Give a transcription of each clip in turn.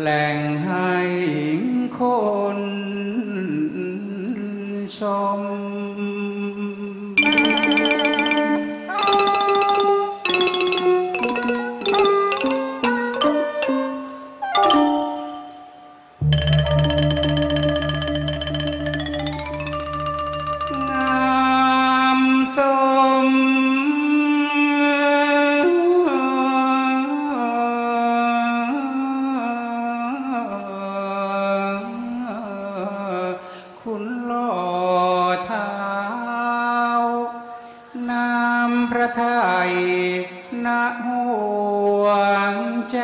แหล่งใคุณหล่อเท้าน้ำพระทัยนะห่วงใจ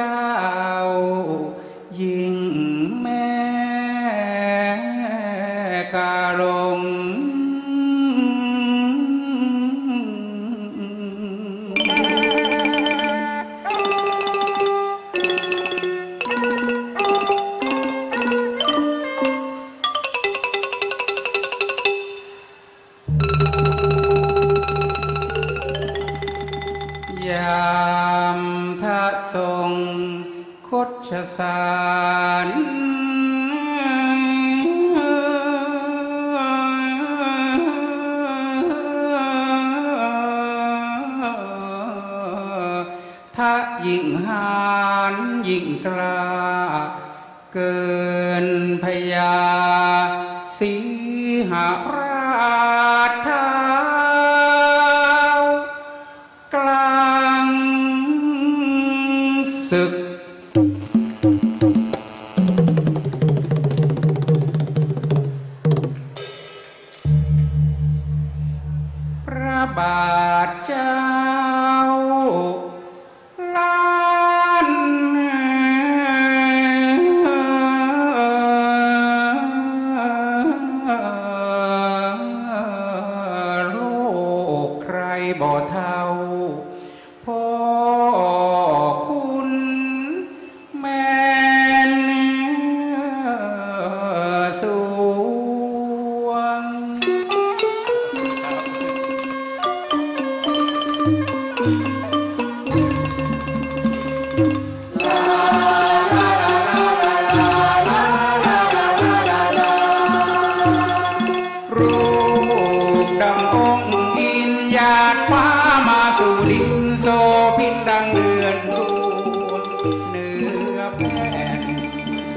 มทะทรงคดชสารทะยิ่งหานยิ่งกล้า เกินพยาสีหราชเท้ากล้า ศึก พระบาทเจ้าล้านโลกใครบ่เท่า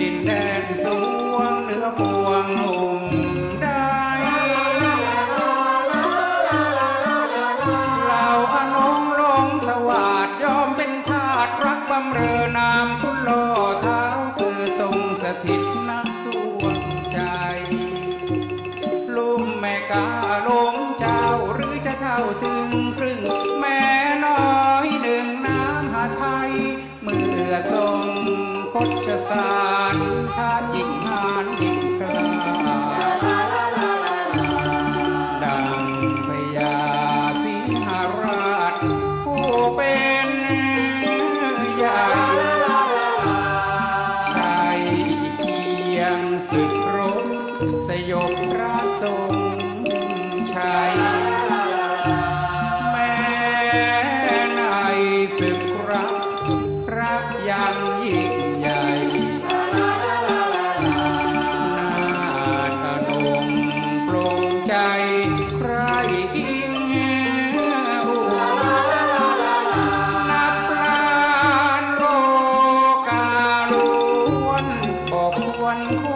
ดินแดนสวงเหนือปวงหนุ่มได้เหล่าอนงลงสวัสดยอมเป็นทาสรักบำเรอนามคุณล่อเท้าคือทรงสถิตนักสวงใจ ลุ่มแม่กาลงเจ้าหรือจะเท่าถึงครึ่ง แม่น้อยหนึ่งน้ำหาไทยเมื่อทร พจสารถ้าจิงหานยิ่งกล้าดังพญาสิงหราชผู้เป็นใหญ่ชายเพียงสึกรบสยบพระทรงชัยแม้ในสึกรักรักยังยิ่ง one